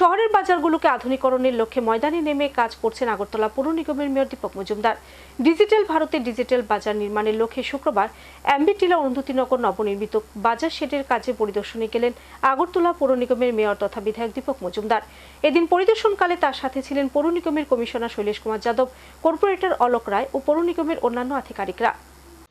শহরের বাজারগুলোকে আধুনিকরণের লক্ষ্যে ময়দানে নেমে কাজ করছেন আগরতলা পৌর নিগমের মেয়র দীপক মজুমদার। ডিজিটাল ভারতে ডিজিটাল বাজার নির্মাণের লক্ষ্যে শুক্রবার অ্যাম্বিটিলা অরুন্ধতিনগর নবনির্মিত বাজার শেডের কাজে পরিদর্শনে গেলেন আগরতলা পৌর নিগমের মেয়র তথা বিধায়ক দীপক মজুমদার। এদিন পরিদর্শনকালে তার সাথে ছিলেন পৌর নিগমের কমিশনার শৈলেশ কুমার যাদব, কর্পোরেটর অলোক রায় ও পৌর নিগমের অন্যান্য আধিকারিকরা।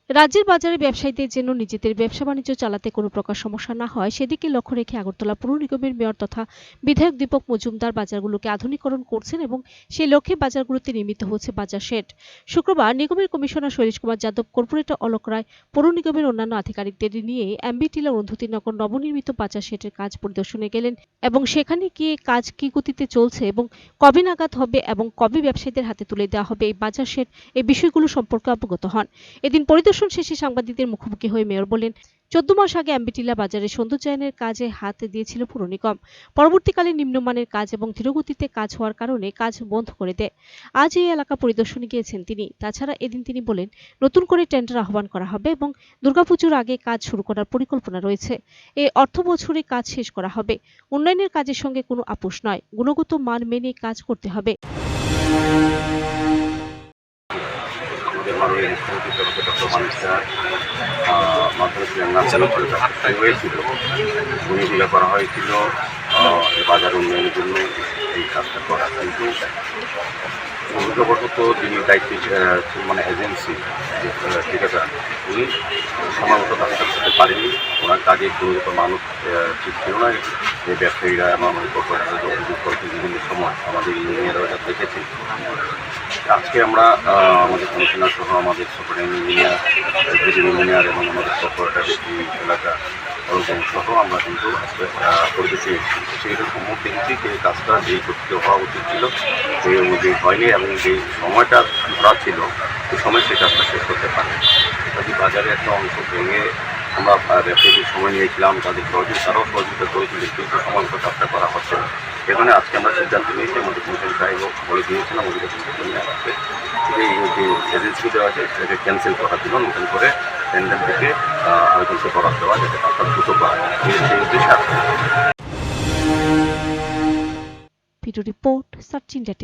রাজ্যের বাজারে ব্যবসায়ীদের যেন নিজেদের ব্যবসা বাণিজ্য চালাতে কোনো প্রকার সমস্যা না হয়, সেদিকে লক্ষ্য রেখে আগরতলা পৌর নিগমের মেয়র তথা বিধায়ক দীপক মজুমদার বাজারগুলোকে আধুনিকরণ করছেন এবং সেই লক্ষ্যে বাজারগুলোতে নির্মিত হচ্ছে বাজার শেড। শুক্রবার নিগমের কমিশনার শৈলেশ কুমার যাদব, কর্পোরেটর অলোক রায়, পৌর নিগমের অন্যান্য আধিকারিকদের নিয়ে অ্যাম্বিটিলা অরুন্ধতিনগর নবনির্মিত বাজার শেডের কাজ পরিদর্শনে গেলেন এবং সেখানে গিয়ে কাজ কি গতিতে চলছে এবং কবে নাগাদ হবে এবং কবে ব্যবসায়ীদের হাতে তুলে দেওয়া হবে এই বাজার শেড এই বিষয়গুলো সম্পর্কে অবগত হন। এদিন পরিদর্শন শেষে সাংবাদিকদের মুখোমুখি হয়ে মেয়র বলেন, চোদ্দ মাস আগে অ্যাম্বিটিলা বাজারে সৌন্দর্যায়নের কাজে হাত দিয়েছিল পুর নিগম। পরবর্তীকালে নিম্নমানের কাজ এবং ধীরগতিতে কাজ হওয়ার কারণে কাজ বন্ধ করে দেয়। আজ এই এলাকা পরিদর্শনে গিয়েছেন তিনি। তাছাড়া এদিন তিনি বলেন, নতুন করে টেন্ডার আহ্বান করা হবে এবং দুর্গাপুজোর আগে কাজ শুরু করার পরিকল্পনা রয়েছে। এই অর্থ বছরে কাজ শেষ করা হবে। উন্নয়নের কাজের সঙ্গে কোনো আপোষ নয়। গুণগত মান মেনে কাজ করতে হবে। মাননীয় মুখ্যমন্ত্রী জগতে ডক্টর স্যার মাধ্যমিক নাচানো হয়েছিল ভূমিকা করা হয়েছিল বাজার উন্নয়নের জন্য এই কাজটা করা কিন্তু দুর্গাবশত যিনি দায়িত্বে মানে এজেন্সি ঠিকাদার উনি সময়মতো কাজটা করতে পারেনি। ওনার কাজে গুণগত মানুষ ঠিক ছিল না। যে ব্যবসায়ীরা যোগাযোগ করতে বিভিন্ন সময় আমাদের ইঞ্জিনিয়াররা এটা দেখেছে। আজকে আমরা আমাদের কমিশনার সহ আমাদের সুপারিন ইঞ্জিনিয়ার এক্সিকিউটিভ ইঞ্জিনিয়ার এবং আমাদের এই এলাকা সহ আমরা কিন্তু আজকে পরিবেশে এসেছি সেটা সম্মুখ দেখেছি যে কাজটা যেই করতে হওয়া উচিত ছিল, সেই অনুযায়ী হয়নি এবং যে সময়টা ধরা ছিল, সেই সময় সেই কাজটা শেষ করতে পারে বাজারে একটা অংশ ভেঙে আমরা ব্যবসায়ীদের সময় নিয়েছিলাম, তাদের সহযোগিতা তারাও সহযোগিতা করেছিল, কিন্তু মতো কাজটা করা হচ্ছে এখানে আজকে আমরা সিদ্ধান্ত নিয়েছি, আমাদের কমিশন সাহেব বলে দিয়েছিলাম আমাদের সিদ্ধান্ত নিয়ে আসছে যে এই যে এজেন্সি দেওয়া আছে, সেটাকে ক্যান্সেল করার জন্য নতুন করে টেন্ডার থেকে আরেকজনকে বরাদ দেওয়া যাতে কাজটা দ্রুত করা এই- সেই উদ্দেশ্যে ভিডিও রিপোর্ট সার্চ ইন্ডিয়া